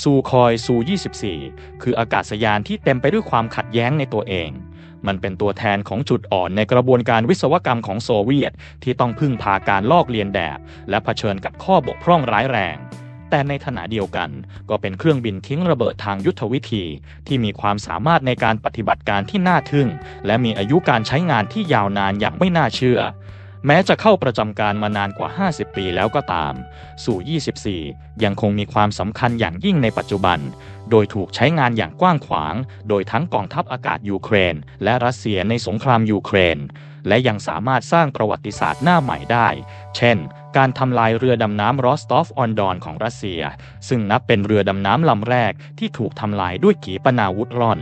ซูคอยซู 24 คืออากาศยานที่เต็มไปด้วยความขัดแย้งในตัวเอง มันเป็นตัวแทนของจุดอ่อนในกระบวนการวิศวกรรมของโซเวียต ที่ต้องพึ่งพาการลอกเลียนแบบและเผชิญกับข้อบกพร่องร้ายแรง แต่ในขณะเดียวกันก็เป็นเครื่องบินทิ้งระเบิดทางยุทธวิธี ที่มีความสามารถในการปฏิบัติการที่น่าทึ่ง และมีอายุการใช้งานที่ยาวนานอย่างไม่น่าเชื่อ แม้จะเข้าประจำการมานานกว่า 50 ปีแล้วก็ตาม สู่ 24 ยังคงมีความสำคัญอย่างยิ่งในปัจจุบัน โดยถูกใช้งานอย่างกว้างขวาง โดยทั้งกองทัพอากาศยูเครน และรัสเซียในสงครามยูเครน และยังสามารถสร้างประวัติศาสตร์หน้าใหม่ได้ เช่น การทำลายเรือดำน้ำรอสตอฟออนดอนของรัสเซีย ซึ่งนับเป็นเรือดำน้ำลำแรกที่ถูกทำลายด้วยขีปนาวุธร่อน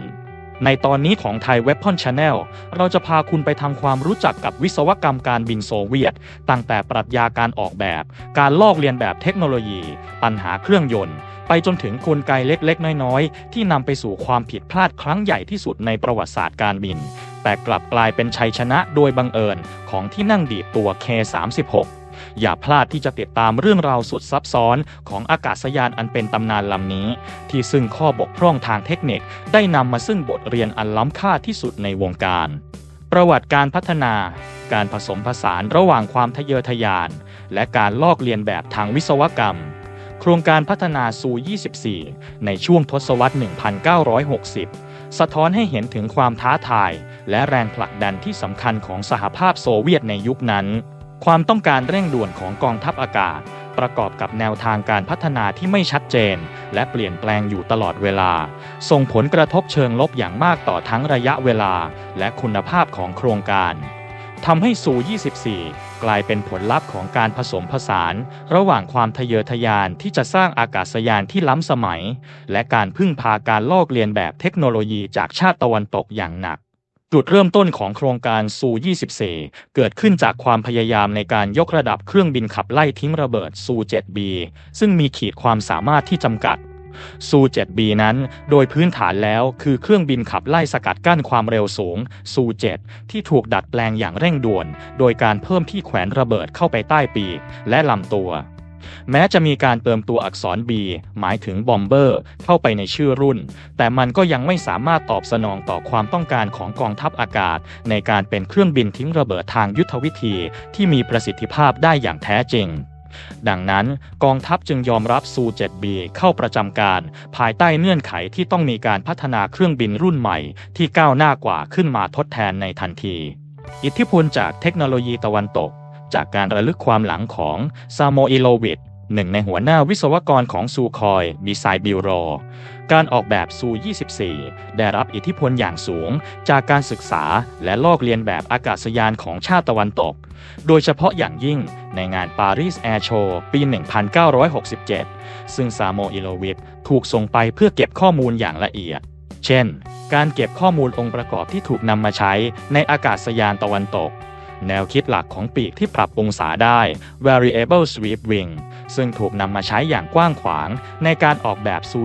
ในตอนนี้ของไทยเว็บพอนชาแนลเราจะพาคุณไปทำความรู้จักกับวิศวกรรมการบินโซเวียต ตั้งแต่ปรัชญาการออกแบบ การลอกเลียนแบบเทคโนโลยี ปัญหาเครื่องยนต์ ไปจนถึงกลไกเล็กๆ น้อยๆ ที่นำไปสู่ความผิดพลาดครั้งใหญ่ที่สุดในประวัติศาสตร์การบิน แต่กลับกลายเป็นชัยชนะโดยบังเอิญของที่นั่งดีดตัว K36 อย่าพลาดที่จะติดตามเรื่องราวสุดซับซ้อนของอากาศยานอันเป็นตำนานลำนี้ ที่ซึ่งข้อบกพร่องทางเทคนิค ได้นำมาซึ่งบทเรียนอันล้ำค่าที่สุดในวงการ ประวัติการพัฒนา การผสมผสานระหว่างความทะเยอทะยาน และการลอกเลียนแบบทางวิศวกรรม โครงการพัฒนาซู24 ในช่วงทศวรรษ 1960สะท้อนให้เห็นถึงความท้าทาย และแรงผลักดันที่สำคัญของสหภาพโซเวียตในยุคนั้น ความต้องการเร่งด่วนของกองทัพอากาศ ประกอบกับแนวทางการพัฒนาที่ไม่ชัดเจน และเปลี่ยนแปลงอยู่ตลอดเวลา ส่งผลกระทบเชิงลบอย่างมากต่อทั้งระยะเวลา และคุณภาพของโครงการทำให้ซู24 กลายเป็นผลลัพธ์ของการผสมผสาน ระหว่างความทะเยอทะยานที่จะสร้างอากาศยานที่ล้ำสมัย และการพึ่งพาการลอกเลียนแบบเทคโนโลยีจากชาติตะวันตกอย่างหนัก จุดเริ่มต้นของโครงการซู 24 เกิดขึ้นจากความพยายามในการยกระดับเครื่องบินขับไล่ทิ้งระเบิดซู 7B ซึ่งมีขีดความสามารถที่จำกัดซู 7B นั้น โดยพื้นฐานแล้วคือเครื่องบินขับไล่สกัดกั้นความเร็วสูงซู 7 ที่ถูกดัดแปลงอย่างเร่งด่วน โดยการเพิ่มที่แขวนระเบิดเข้าไปใต้ปีกและลำตัว แม้จะมีการเติมตัวอักษร B หมายถึงบอมเบอร์เข้าไปในชื่อรุ่น แต่มันก็ยังไม่สามารถตอบสนองต่อความต้องการของกองทัพอากาศ ในการเป็นเครื่องบินทิ้งระเบิดทางยุทธวิธี ที่มีประสิทธิภาพได้อย่างแท้จริงดังนั้นกองทัพจึงยอมรับซู 7B เข้าประจำการ ภายใต้เงื่อนไขที่ต้องมีการพัฒนาเครื่องบินรุ่นใหม่ ที่ก้าวหน้ากว่าขึ้นมาทดแทนในทันที อิทธิพลจากเทคโนโลยีตะวันตก จากการระลึกความหลังของซาโมอิโลวิชหนึ่งในหัวหน้าวิศวกรของซูคอยดีไซน์บิวโร การออกแบบซู 24 ได้รับอิทธิพลอย่างสูง จากการศึกษาและลอกเลียนแบบอากาศยานของชาติตะวันตก โดยเฉพาะอย่างยิ่งในงานปารีสแอร์โชว์ปี 1967 ซึ่งซาโมอิโลวิชถูกส่งไปเพื่อเก็บข้อมูลอย่างละเอียด เช่น การเก็บข้อมูลองค์ประกอบที่ถูกนำมาใช้ในอากาศยานตะวันตก แนวคิดหลักของปีกที่ปรับองศาได้ variable sweep wing ซึ่งถูกนำมาใช้อย่างกว้างขวางในการออกแบบซู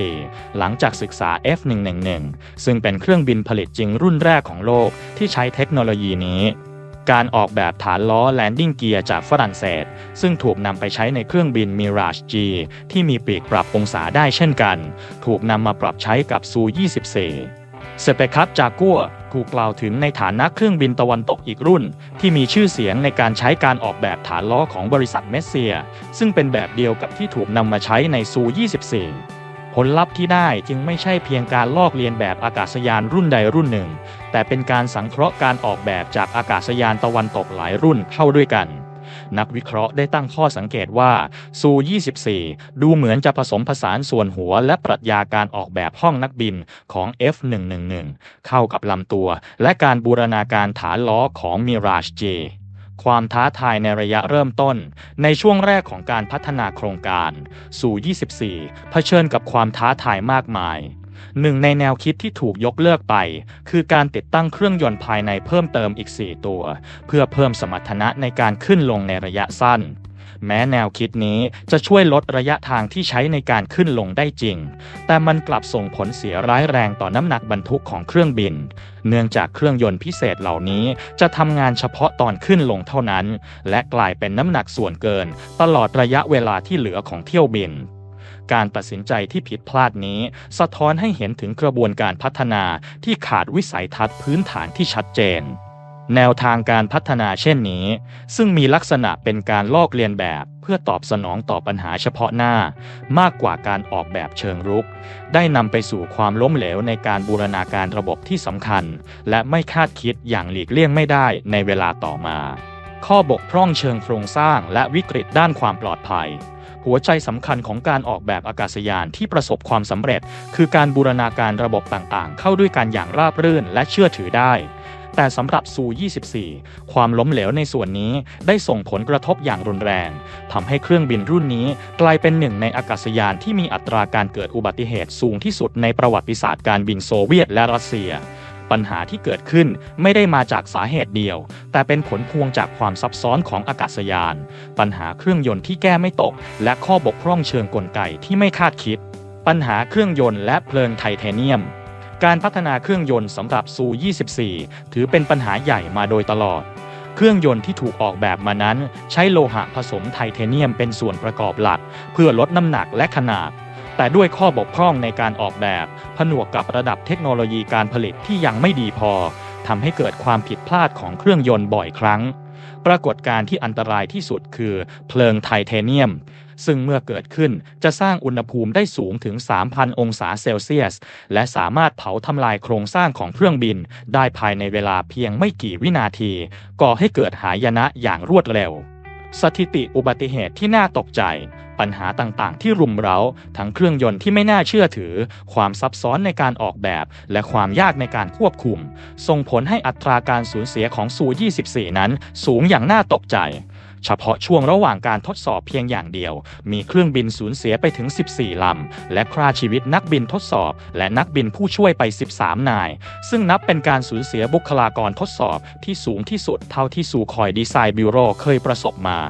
24 หลังจากศึกษา F111 ซึ่งเป็นเครื่องบินผลิตจริงรุ่นแรกของโลกที่ใช้เทคโนโลยีนี้การออกแบบฐานล้อแลนดิ้งเกียร์จากฝรั่งเศส ซึ่งถูกนำไปใช้ในเครื่องบิน Mirage G ที่มีปีกปรับองศาได้เช่นกัน ถูกนำมาปรับใช้กับซู 24 เซเปคับจากัวถูกกล่าวถึงในฐานะเครื่องบินตะวันตกอีกรุ่น ที่มีชื่อเสียงในการใช้การออกแบบฐานล้อของบริษัทเมสเซีย ซึ่งเป็นแบบเดียวกับที่ถูกนำมาใช้ในซู 24 ผลลัพธ์ที่ได้จึงไม่ใช่เพียงการลอกเลียนแบบอากาศยานรุ่นใดรุ่นหนึ่ง แต่เป็นการสังเคราะห์การออกแบบจากอากาศยานตะวันตกหลายรุ่นเข้าด้วยกัน นักวิเคราะห์ได้ตั้งข้อสังเกตว่าซู 24 ดูเหมือนจะผสมผสานส่วนหัวและปรัชญาการออกแบบห้องนักบินของ F111 เข้ากับลำตัว และการบูรณาการฐานล้อของ Mirage J ความท้าทายในระยะเริ่มต้น ในช่วงแรกของการพัฒนาโครงการ สู่ 24 เผชิญกับความท้าทายมากมาย หนึ่งในแนวคิดที่ถูกยกเลิกไป คือการติดตั้งเครื่องยนต์ภายในเพิ่มเติมอีก 4 ตัว เพื่อเพิ่มสมรรถนะในการขึ้นลงในระยะสั้น แม้แนวคิดนี้จะช่วยลดระยะทางที่ใช้ในการขึ้นลงได้จริง แต่มันกลับส่งผลเสียร้ายแรงต่อน้ำหนักบรรทุกของเครื่องบิน เนื่องจากเครื่องยนต์พิเศษเหล่านี้จะทำงานเฉพาะตอนขึ้นลงเท่านั้น และกลายเป็นน้ำหนักส่วนเกิน ตลอดระยะเวลาที่เหลือของเที่ยวบิน การตัดสินใจที่ผิดพลาดนี้ สะท้อนให้เห็นถึงกระบวนการพัฒนาที่ขาดวิสัยทัศน์พื้นฐานที่ชัดเจน แนวทางการพัฒนาเช่นนี้ ซึ่งมีลักษณะเป็นการลอกเลียนแบบเพื่อตอบสนองต่อปัญหาเฉพาะหน้า มากกว่าการออกแบบเชิงรุก ได้นำไปสู่ความล้มเหลวในการบูรณาการระบบที่สำคัญ และไม่คาดคิดอย่างหลีกเลี่ยงไม่ได้ในเวลาต่อมา ข้อบกพร่องเชิงโครงสร้างและวิกฤตด้านความปลอดภัย หัวใจสำคัญของการออกแบบอากาศยานที่ประสบความสำเร็จ คือการบูรณาการระบบต่างๆ เข้าด้วยกันอย่างราบรื่นและเชื่อถือได้ แต่สำหรับซู 24 ความล้มเหลวในส่วนนี้ได้ส่งผลกระทบอย่างรุนแรงทำให้เครื่องบินรุ่นนี้กลายเป็นหนึ่งในอากาศยานที่มีอัตราการเกิดอุบัติเหตุสูงที่สุดในประวัติศาสตร์การบินโซเวียตและรัสเซีย ปัญหาที่เกิดขึ้นไม่ได้มาจากสาเหตุเดียว แต่เป็นผลพวงจากความซับซ้อนของอากาศยาน ปัญหาเครื่องยนต์ที่แก้ไม่ตก และข้อบกพร่องเชิงกลไกที่ไม่คาดคิด ปัญหาเครื่องยนต์และเพลิงไทเทเนียม การพัฒนาเครื่องยนต์สำหรับซู24 ถือเป็นปัญหาใหญ่มาโดยตลอดเครื่องยนต์ที่ถูกออกแบบมานั้น ใช้โลหะผสมไทเทเนียมเป็นส่วนประกอบหลัก เพื่อลดน้ำหนักและขนาด แต่ด้วยข้อบกพร่องในการออกแบบ ผนวกกับระดับเทคโนโลยีการผลิตที่ยังไม่ดีพอทำให้เกิดความผิดพลาดของเครื่องยนต์บ่อยครั้ง ปรากฏการณ์ที่อันตรายที่สุดคือเพลิงไทเทเนียม ซึ่งเมื่อเกิดขึ้นจะสร้างอุณหภูมิได้สูงถึง 3,000 องศาเซลเซียส และสามารถเผาทำลายโครงสร้างของเครื่องบิน ได้ภายในเวลาเพียงไม่กี่วินาที ก่อให้เกิดหายนะอย่างรวดเร็ว สถิติอุบัติเหตุที่น่าตกใจ ปัญหาต่างๆ ที่รุมเร้า ทั้งเครื่องยนต์ที่ไม่น่าเชื่อถือ ความซับซ้อนในการออกแบบ และความยากในการควบคุม ส่งผลให้อัตราการสูญเสียของซู 24 นั้น สูงอย่างน่าตกใจ เฉพาะช่วงระหว่างการทดสอบเพียงอย่างเดียว มีเครื่องบินสูญเสียไปถึง 14 ลำ และฆ่าชีวิตนักบินทดสอบ และนักบินผู้ช่วยไป 13 นาย ซึ่งนับเป็นการสูญเสียบุคลากรทดสอบที่สูงที่สุดเท่าที่ซูคอยดีไซน์บิวโรเคยประสบมา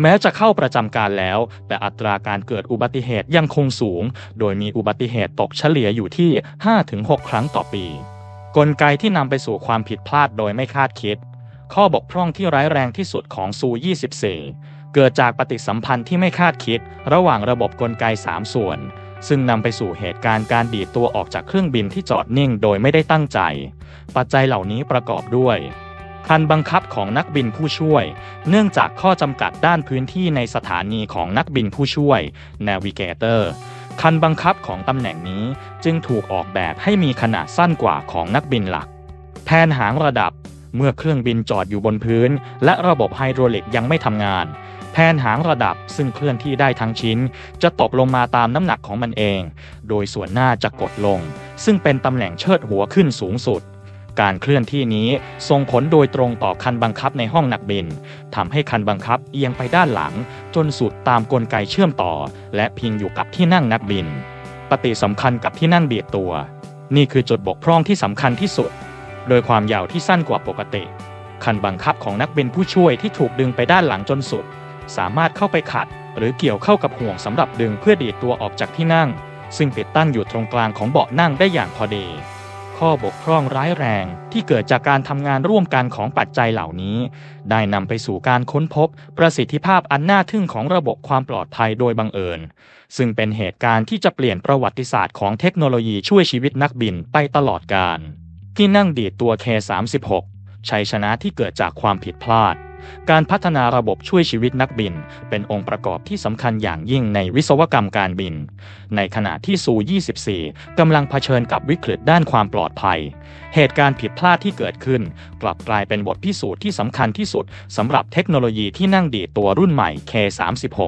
แม้จะเข้าประจำการแล้ว แต่อัตราการเกิดอุบัติเหตุยังคงสูง โดยมีอุบัติเหตุตกเฉลี่ยอยู่ที่ 5-6 ครั้งต่อปี กลไกที่นำไปสู่ความผิดพลาดโดยไม่คาดคิด ข้อบกพร่องที่ร้ายแรงที่สุดของซู 24 เกิดจากปฏิสัมพันธ์ที่ไม่คาดคิด ระหว่างระบบกลไก 3 ส่วน ซึ่งนำไปสู่เหตุการณ์การดีดตัวออกจากเครื่องบินที่จอดนิ่งโดยไม่ได้ตั้งใจ ปัจจัยเหล่านี้ประกอบด้วยคันบังคับของนักบินผู้ช่วย เนื่องจากข้อจำกัดด้านพื้นที่ในสถานีของนักบินผู้ช่วย Navigator คันบังคับของตำแหน่งนี้จึงถูกออกแบบให้มีขนาดสั้นกว่าของนักบินหลัก แผนหางระดับ เมื่อเครื่องบินจอดอยู่บนพื้น และระบบไฮโดรลิกยังไม่ทำงาน แผนหางระดับซึ่งเคลื่อนที่ได้ทั้งชิ้น จะตกลงมาตามน้ำหนักของมันเอง โดยส่วนหน้าจะกดลง ซึ่งเป็นตำแหน่งเชิดหัวขึ้นสูงสุดการเคลื่อนที่นี้ส่งผลโดยตรงต่อคันบังคับในห้องนักบินทำให้คันบังคับเอียงไปด้านหลัง จนสุดตามกลไกเชื่อมต่อ และพิงอยู่กับที่นั่งนักบิน ปฏิสัมพันธ์กับที่นั่งเบียดตัว นี่คือจุดบกพร่องที่สำคัญที่สุด โดยความยาวที่สั้นกว่าปกติ คันบังคับของนักบินผู้ช่วยที่ถูกดึงไปด้านหลังจนสุด สามารถเข้าไปขัด หรือเกี่ยวเข้ากับห่วงสำหรับดึงเพื่อดีดตัวออกจากที่นั่ง ซึ่งติดตั้งอยู่ตรงกลางของเบาะนั่งได้อย่างพอดี ข้อบกพร่องร้ายแรงที่เกิดจากการทำงานร่วมกันของปัจจัยเหล่านี้ ได้นำไปสู่การค้นพบ ประสิทธิภาพอันน่าทึ่งของระบบความปลอดภัยโดยบังเอิญ ซึ่งเป็นเหตุการณ์ที่จะเปลี่ยนประวัติศาสตร์ของเทคโนโลยีช่วยชีวิตนักบินไปตลอดกาล ที่นั่งดีดตัว K36 ชัยชนะที่เกิดจากความผิดพลาด การพัฒนาระบบช่วยชีวิตนักบิน เป็นองค์ประกอบที่สำคัญอย่างยิ่งในวิศวกรรมการบิน ในขณะที่ซู 24 กำลังเผชิญกับวิกฤตด้านความปลอดภัย เหตุการณ์ผิดพลาดที่เกิดขึ้น กลับกลายเป็นบทพิสูจน์ที่สำคัญที่สุดสำหรับเทคโนโลยีที่นั่งดีดตัวรุ่นใหม่ K36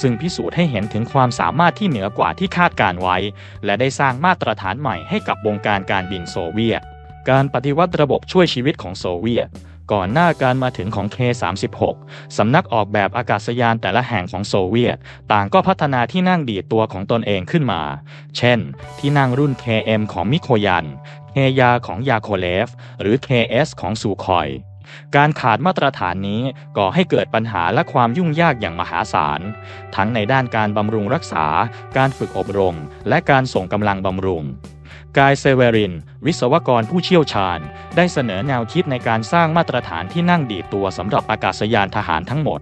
ซึ่งพิสูจน์ให้เห็นถึงความสามารถที่เหนือกว่าที่คาดการไว้ และได้สร้างมาตรฐานใหม่ให้กับวงการการบินโซเวียต การปฏิวัติระบบช่วยชีวิตของโซเวียต ก่อนหน้าการมาถึงของ K36 สำนักออกแบบอากาศยานแต่ละแห่งของโซเวียต ต่างก็พัฒนาที่นั่งดีดตัวของตนเองขึ้นมา เช่น ที่นั่งรุ่น KM ของมิโคยันเคยาของยาโคเลฟ หรือ KS ของซูคอยการขาดมาตรฐานนี้ก่อให้เกิดปัญหาและความยุ่งยากอย่างมหาศาล ทั้งในด้านการบำรุงรักษา การฝึกอบรม และการส่งกำลังบำรุง กายเซเวริน วิศวกรผู้เชี่ยวชาญ ได้เสนอแนวคิดในการสร้างมาตรฐานที่นั่งดีดตัวสำหรับอากาศยานทหารทั้งหมด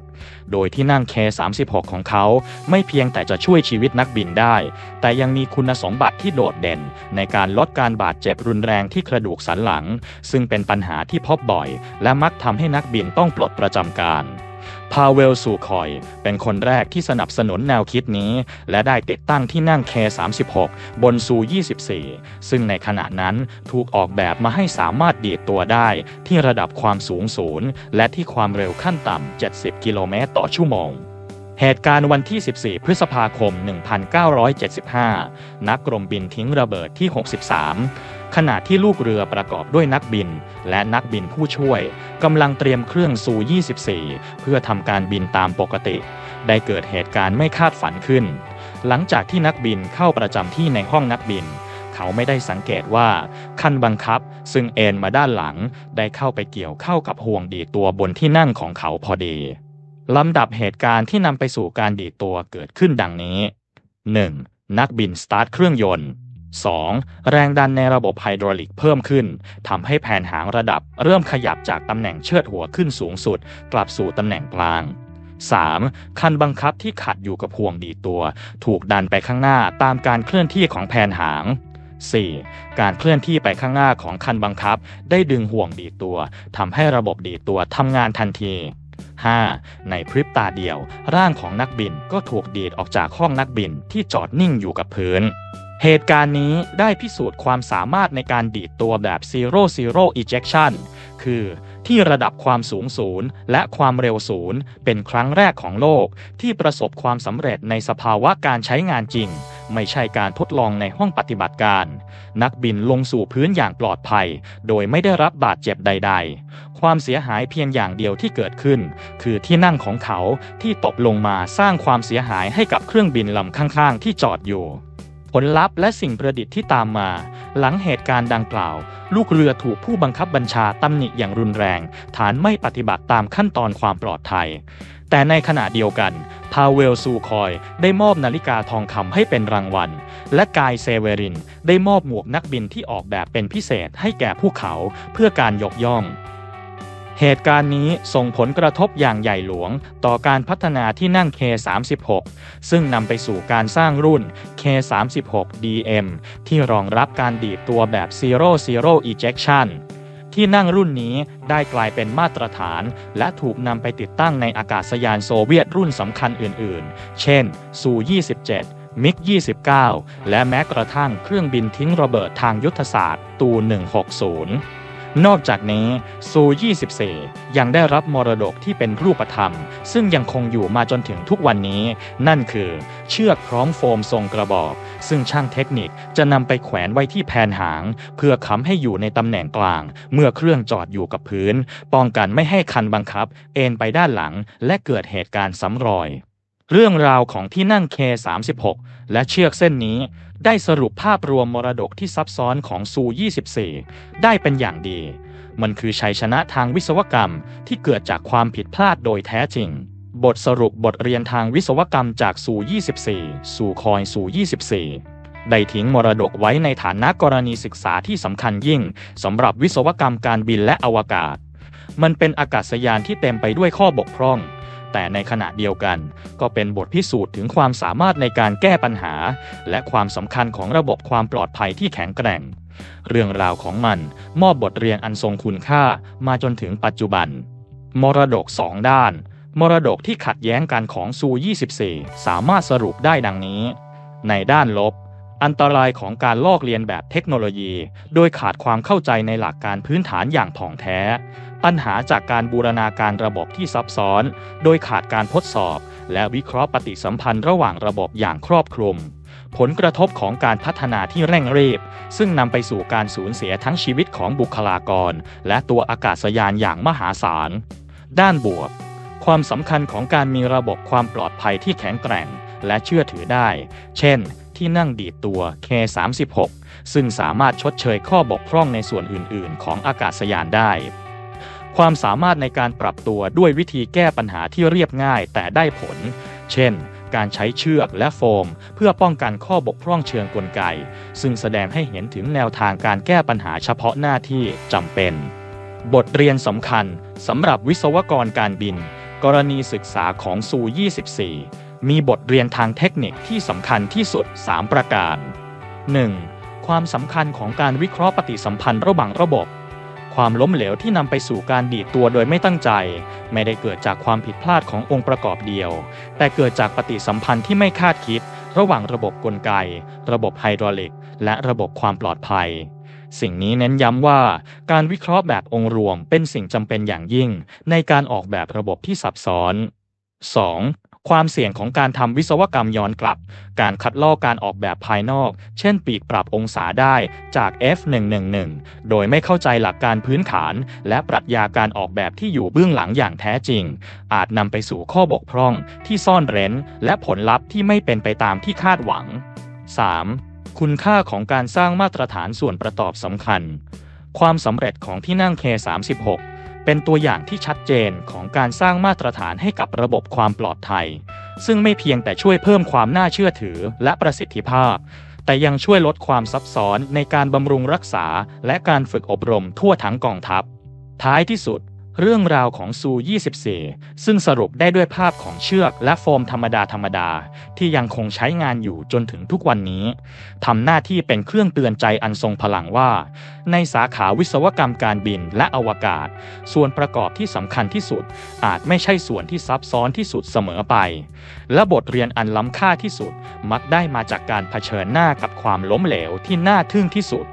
โดยที่นั่ง K36 ของเขา ไม่เพียงแต่จะช่วยชีวิตนักบินได้ แต่ยังมีคุณสมบัติที่โดดเด่น ในการลดการบาดเจ็บรุนแรงที่กระดูกสันหลัง ซึ่งเป็นปัญหาที่พบบ่อย และมักทำให้นักบินต้องปลดประจำการ พาเวลสูคอย เป็นคนแรกที่สนับสนุนแนวคิดนี้ และได้ติดตั้งที่นั่ง K36 บนซู 24 ซึ่งในขณะนั้นถูกออกแบบมาให้สามารถดีดตัวได้ที่ระดับความสูงศูนย์และที่ความเร็วขั้นต่ำ 70 กิโลเมตรต่อชั่วโมงเหตุการณ์วันที่ 14 พฤษภาคม 1975 นักกรมบินทิ้งระเบิดที่ 63 ขณะที่ลูกเรือประกอบด้วยนักบิน และนักบินผู้ช่วยกำลังเตรียมเครื่องซู24 เพื่อทำการบินตามปกติ ได้เกิดเหตุการณ์ไม่คาดฝันขึ้น หลังจากที่นักบินเข้าประจำที่ในห้องนักบิน เขาไม่ได้สังเกตว่าคันบังคับ ซึ่งเอนมาด้านหลัง ได้เข้าไปเกี่ยวเข้ากับห่วงดีตัวบนที่นั่งของเขาพอดีลำดับเหตุการณ์ที่นำไปสู่การดีตัวเกิดขึ้นดังนี้ 1. นักบินสตาร์ทเครื่องยนต์ 2. แรงดันในระบบไฮดรอลิกเพิ่มขึ้นทำให้แผ่นหางระดับเริ่มขยับจากตำแหน่งเชิดหัวขึ้นสูงสุด กลับสู่ตำแหน่งกลาง 3. คันบังคับที่ขัดอยู่กับห่วงดีตัว ถูกดันไปข้างหน้าตามการเคลื่อนที่ของแผ่นหาง 4. การเคลื่อนที่ไปข้างหน้าของคันบังคับ ได้ดึงห่วงดีตัวทำให้ระบบดีตัวทำงานทันที 5. ในพริบตาเดียว ร่างของนักบินก็ถูกดีดออกจากห้องนักบินที่จอดนิ่งอยู่กับพื้น เหตุการณ์นี้ได้พิสูจน์ความสามารถในการดีดตัวแบบ Zero Zero Ejection คือที่ระดับความสูงศูนย์และความเร็วศูนย์เป็นครั้งแรกของโลก ที่ประสบความสำเร็จในสภาวะการใช้งานจริง ไม่ใช่การทดลองในห้องปฏิบัติการ นักบินลงสู่พื้นอย่างปลอดภัย โดยไม่ได้รับบาดเจ็บใด ๆ ความเสียหายเพียงอย่างเดียวที่เกิดขึ้น คือที่นั่งของเขาที่ตกลงมาสร้างความเสียหายให้กับเครื่องบินลำข้างๆ ที่จอดอยู่ ผลลัพธ์และสิ่งประดิษฐ์ที่ตามมา หลังเหตุการณ์ดังกล่าว ลูกเรือถูกผู้บังคับบัญชาตำหนิอย่างรุนแรง ฐานไม่ปฏิบัติตามขั้นตอนความปลอดภัย แต่ในขณะเดียวกันพาเวลซูคอยได้มอบนาฬิกาทองคำให้เป็นรางวัล และกายเซเวรินได้มอบหมวกนักบินที่ออกแบบเป็นพิเศษให้แก่ผู้เขาเพื่อการยกย่อง เหตุการณ์นี้ส่งผลกระทบอย่างใหญ่หลวง ต่อการพัฒนาที่นั่ง K36 ซึ่งนำไปสู่การสร้างรุ่น K36DM ที่รองรับการดีดตัวแบบ Zero Zero Ejection ที่นั่งรุ่นนี้ได้กลายเป็นมาตรฐาน และถูกนำไปติดตั้งในอากาศยานโซเวียตรุ่นสำคัญอื่นๆ เช่น ซู 27 มิก 29 และแม้กระทั่งเครื่องบินทิ้งระเบิดทางยุทธศาสตร์ ตู 160 นอกจากนี้ซู24 ยังได้รับมรดกที่เป็นรูปธรรม ซึ่งยังคงอยู่มาจนถึงทุกวันนี้ นั่นคือเชือกพร้อมโฟมทรงกระบอก ซึ่งช่างเทคนิคจะนำไปแขวนไว้ที่แผนหาง เพื่อค้ำให้อยู่ในตำแหน่งกลาง เมื่อเครื่องจอดอยู่กับพื้น ป้องกันไม่ให้คันบังคับ เอ็นไปด้านหลังและเกิดเหตุการณ์ซ้ำรอย เรื่องราวของที่นั่ง K36 และเชือกเส้นนี้ได้สรุปภาพรวมมรดกที่ซับซ้อนของซู 24 ได้เป็นอย่างดี มันคือชัยชนะทางวิศวกรรมที่เกิดจากความผิดพลาดโดยแท้จริง บทสรุปบทเรียนทางวิศวกรรมจากซู 24 สู่คอยซู 24 ได้ทิ้งมรดกไว้ในฐานะกรณีศึกษาที่สำคัญยิ่งสำหรับวิศวกรรมการบินและอวกาศ มันเป็นอากาศยานที่เต็มไปด้วยข้อบกพร่อง แต่ในขณะเดียวกัน ก็เป็นบทพิสูจน์ถึงความสามารถในการแก้ปัญหา และความสำคัญของระบบความปลอดภัยที่แข็งแกร่ง เรื่องราวของมันมอบบทเรียนอันทรงคุณค่ามาจนถึงปัจจุบัน มรดกสองด้าน มรดกที่ขัดแย้งกันของซู 24 สามารถสรุปได้ดังนี้ ในด้านลบ อันตรายของการลอกเลียนแบบเทคโนโลยี โดยขาดความเข้าใจในหลักการพื้นฐานอย่างถ่องแท้ ปัญหาจากการบูรณาการระบบที่ซับซ้อน โดยขาดการทดสอบ และวิเคราะห์ปฏิสัมพันธ์ระหว่างระบบอย่างครอบคลุม ผลกระทบของการพัฒนาที่เร่งรีบ ซึ่งนำไปสู่การสูญเสียทั้งชีวิตของบุคลากร และตัวอากาศยานอย่างมหาศาล ด้านบวก ความสำคัญของการมีระบบความปลอดภัยที่แข็งแกร่ง และเชื่อถือได้ เช่น ที่นั่งดีดตัว K36 ซึ่งสามารถชดเชยข้อบกพร่องในส่วนอื่น ๆ ของอากาศยานได้ ความสามารถในการปรับตัวด้วยวิธีแก้ปัญหาที่เรียบง่ายแต่ได้ผล เช่น การใช้เชือกและโฟม เพื่อป้องกันข้อบกพร่องเชิงกลไก ซึ่งแสดงให้เห็นถึงแนวทางการแก้ปัญหาเฉพาะหน้าที่จำเป็น บทเรียนสำคัญสำหรับวิศวกรการบิน กรณีศึกษาของซู 24 มีบทเรียนทางเทคนิคที่สำคัญที่สุด 3 ประการ 1. ความสำคัญของการวิเคราะห์ปฏิสัมพันธ์ระหว่างระบบ ความล้มเหลวที่นำไปสู่การดีดตัวโดยไม่ตั้งใจ ไม่ได้เกิดจากความผิดพลาดขององค์ประกอบเดียว แต่เกิดจากปฏิสัมพันธ์ที่ไม่คาดคิด ระหว่างระบบกลไก ระบบไฮดรอลิก และระบบความปลอดภัยสิ่งนี้เน้นย้ำว่าการวิเคราะห์แบบองค์รวมเป็นสิ่งจำเป็นอย่างยิ่งในการออกแบบระบบที่ซับซ้อน 2. ความเสี่ยงของการทำวิศวกรรมย้อนกลับ การคัดลอกการออกแบบภายนอก เช่นปีกปรับองศาได้จาก F111 โดยไม่เข้าใจหลักการพื้นฐาน และปรัชญาการออกแบบที่อยู่เบื้องหลังอย่างแท้จริง อาจนำไปสู่ข้อบกพร่องที่ซ่อนเร้น และผลลัพธ์ที่ไม่เป็นไปตามที่คาดหวัง 3. คุณค่าของการสร้างมาตรฐานส่วนประกอบสำคัญ ความสำเร็จของที่นั่ง K36 เป็นตัวอย่างที่ชัดเจนของการสร้างมาตรฐานให้กับระบบความปลอดภัย ซึ่งไม่เพียงแต่ช่วยเพิ่มความน่าเชื่อถือและประสิทธิภาพ แต่ยังช่วยลดความซับซ้อนในการบำรุงรักษา และการฝึกอบรมทั่วทั้งกองทัพ ท้ายที่สุด เรื่องราวของซู 24 ซึ่งสรุปได้ด้วยภาพของเชือกและโฟมธรรมดาธรรมดา ที่ยังคงใช้งานอยู่จนถึงทุกวันนี้ทำหน้าที่เป็นเครื่องเตือนใจอันทรงพลังว่า ในสาขาวิศวกรรมการบินและอวกาศ ส่วนประกอบที่สำคัญที่สุด อาจไม่ใช่ส่วนที่ซับซ้อนที่สุดเสมอไป และบทเรียนอันล้ำค่าที่สุดมักได้มาจากการเผชิญหน้ากับความล้มเหลวที่น่าทึ่งที่สุด